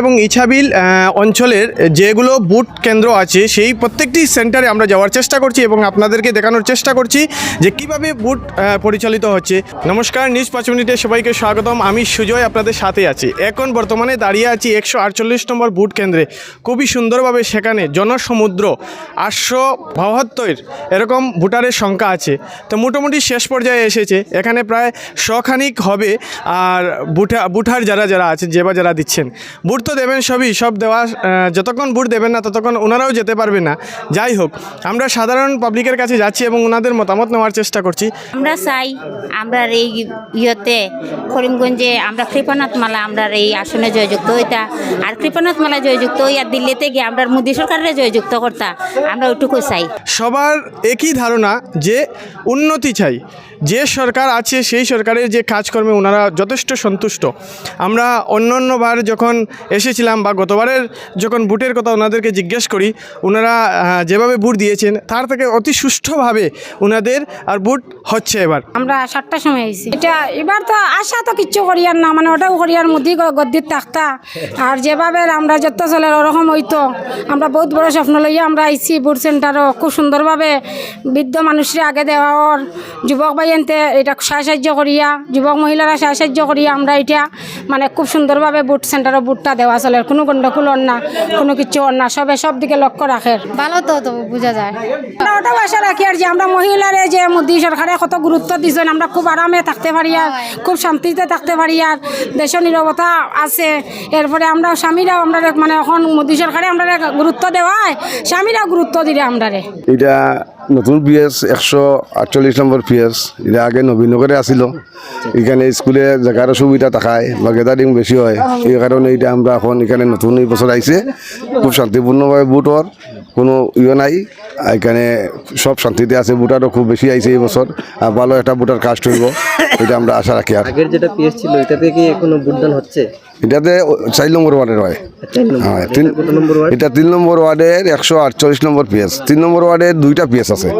এবং ইছাবিল অঞ্চলের যেগুলো বুট কেন্দ্র আছে, সেই প্রত্যেকটি সেন্টারে আমরা যাওয়ার চেষ্টা করছি এবং আপনাদেরকে দেখানোর চেষ্টা করছি যে কীভাবে বুট পরিচালিত হচ্ছে। নমস্কার, নিউজ পাঁচ মিনিটে সবাইকে স্বাগতম। আমি সুজয়, আপনাদের সাথে আছি। এখন বর্তমানে দাঁড়িয়ে আছি একশো আটচল্লিশ নম্বর বুট কেন্দ্রে। খুবই সুন্দরভাবে সেখানে জনসমুদ্র আটশো বাহাত্তর এরকম ভোটারের সংখ্যা আছে। তো মোটামুটি শেষ পর্যায়ে এসেছে। এখানে প্রায় শখানিক হবে আর বুটা বুঠার যারা যারা আছে যে বা যারা দিচ্ছেন বুট তো দেবেন সবই সব দেওয়া যতক্ষণ বুট দেবেন না ততক্ষণ ওনারাও যেতে পারবে না। যাই হোক আমরা সাধারণ পাবলিকের কাছে যাচ্ছি এবং ওনাদের মতামত নেওয়ার চেষ্টা করছি। আমরা চাই আমরা এই ইয়েতে করিমগঞ্জে আমরা কৃপানাথ মালা আমরা এই আসনে জয়যুক্ত হইতা। আর কৃপানাথ মালা জয়যুক্ত হইয়া দিল্লিতে গিয়ে আমরা মোদী সরকারের জয়যুক্ত করতা আমরা ওইটুকু চাই। সবার একই ধারণা যে উন্নতি চাই। যে সরকার আছে সেই সরকারের যে কাজকর্মে ওনারা যথেষ্ট সন্তুষ্ট। আমরা অন্য অন্যবার যখন এসেছিলাম বা গতবারের যখন বুটের কথা ওনাদেরকে জিজ্ঞেস করি ওনারা যেভাবে বুট দিয়েছেন, তার থেকে অতি সুষ্ঠুভাবে ওনাদের আর বুট হচ্ছে এবার। আমরা সাতটার সময় আইছি। এটা এবার তো আশা তো কিচ্ছু করিয়ার না মানে ওটাও করিয়ার মধ্যে গদ্দির তাক্তা। আর যেভাবে আমরা যত চলে ওরকম হইতো, আমরা বহুত বড় স্বপ্ন লইয়া আমরা আইছি বুট সেন্টারও। খুব সুন্দরভাবে বৃদ্ধ মানুষরা আগে দেওয়ার, যুবক ভাইয়েনতে এটা সাহায্য করিয়া, যুবক মহিলারা সাহায্য করিয়া আমরা এটা মানে খুব সুন্দরভাবে বুট সেন্টারও বুটটা দেওয়া চলে কোনো গণ্ডগোল ওর না কোনো কিছু ওর না সবে সব দিকে লক্ষ্য রাখে। ভালো তো তো বোঝা যায়। ওটাও আশা রাখি আর যে আমরা মহিলারে যে মোদী সরকারে কত গুরুত্ব দিয়েছেন আমরা খুব আরামে থাকতে পারি আর খুব শান্তিতে থাকতে পারি আর দেশের নিরবতা আছে। এরপরে আমরা স্বামীরাও আমরা মানে এখন মোদী সরকারে আমরা গুরুত্ব দেওয়ায় স্বামীরাও গুরুত্ব দিলে আমরা এটা নতুন পিএস, একশো আটচল্লিশ নম্বর পিএস। এটা আগে নবীনগরে আসিল এখানে স্কুলে জায়গারও সুবিধা থাকায় বা গ্যাদারিং বেশি হয়। এই কারণে এটা আমরা এখন এখানে নতুন এই বছর আইছে খুব শান্তিপূর্ণভাবে হওয়ার কোনো ইয়ে নাই। এখানে সব শান্তিতে আছে বুটারও খুব বেশি আইছে এই বছর আর ভালো একটা বুটার কাজ হইব এটা আমরা আশা রাখি আর আগের যেটা পিএস ছিল এটাতে কি কোনো ভোটদান হচ্ছে? এটাতে চার নম্বর ওয়ার্ডের হয়। তিন হ্যাঁ তিন এটা তিন নম্বর ওয়ার্ডের একশো আটচল্লিশ নম্বর পিএস। তিন নম্বর ওয়ার্ডের দুইটা পিএস আছে।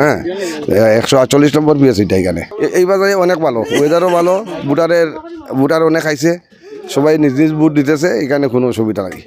হ্যাঁ একশো আটচল্লিশ নম্বর পিএস এটা এখানে। এই বাজারে অনেক ভালো ওয়েদারও ভালো ভোটারের ভোটার অনেক খাইছে সবাই নিজ নিজ বুট দিতেছে এখানে কোনো অসুবিধা নাই।